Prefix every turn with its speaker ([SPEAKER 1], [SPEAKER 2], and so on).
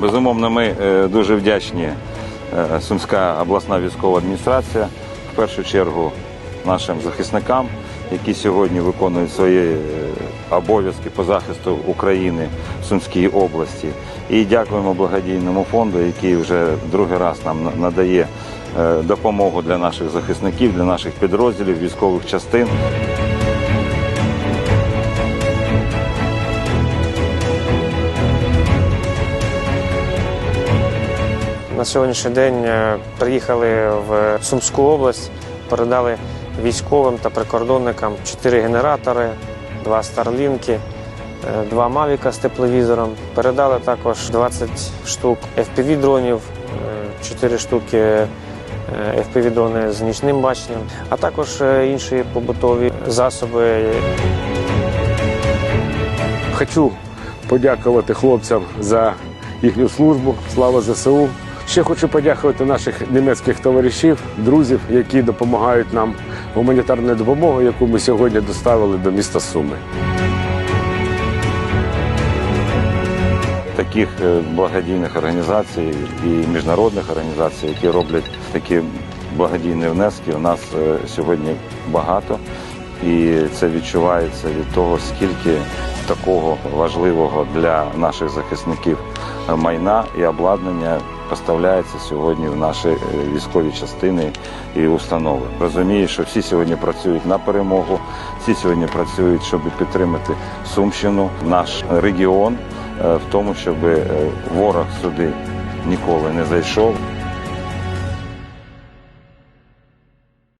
[SPEAKER 1] Безумовно, ми е, дуже вдячні е, Сумська обласна військова адміністрація, в першу чергу нашим захисникам, які сьогодні виконують свої е, обов'язки по захисту України в Сумській області. І дякуємо благодійному фонду, який вже другий раз нам надає допомогу для наших захисників, для наших підрозділів, військових частин.
[SPEAKER 2] На сьогоднішній день е, приїхали в Сумську область, передали військовим та прикордонникам 4 генератори, 2 старлінки, е, 2 мавіка з тепловізором. Передали також 20 штук FPV-дронів, 4 штуки FPV-дрони з нічним баченням, а також е, інші побутові засоби.
[SPEAKER 3] Хочу подякувати хлопцям за їхню службу. Слава ЗСУ. Ще хочу подякувати наших німецьких товаришів, друзів, які допомагають нам гуманітарною допомогою, яку ми сьогодні доставили до міста Суми.
[SPEAKER 1] таких е, благодійних організацій і міжнародних організацій, які роблять такі благодійні внески, у нас е, сьогодні багато. І це відчувається від того, скільки такого важливого для наших захисників майна і обладнання поставляється сьогодні в наші е, військові частини і установи. Розумію, що всі сьогодні працюють на перемогу, всі сьогодні працюють, щоб підтримати Сумщину, наш регіон е, в тому, щоб е, ворог сюди ніколи не зайшов.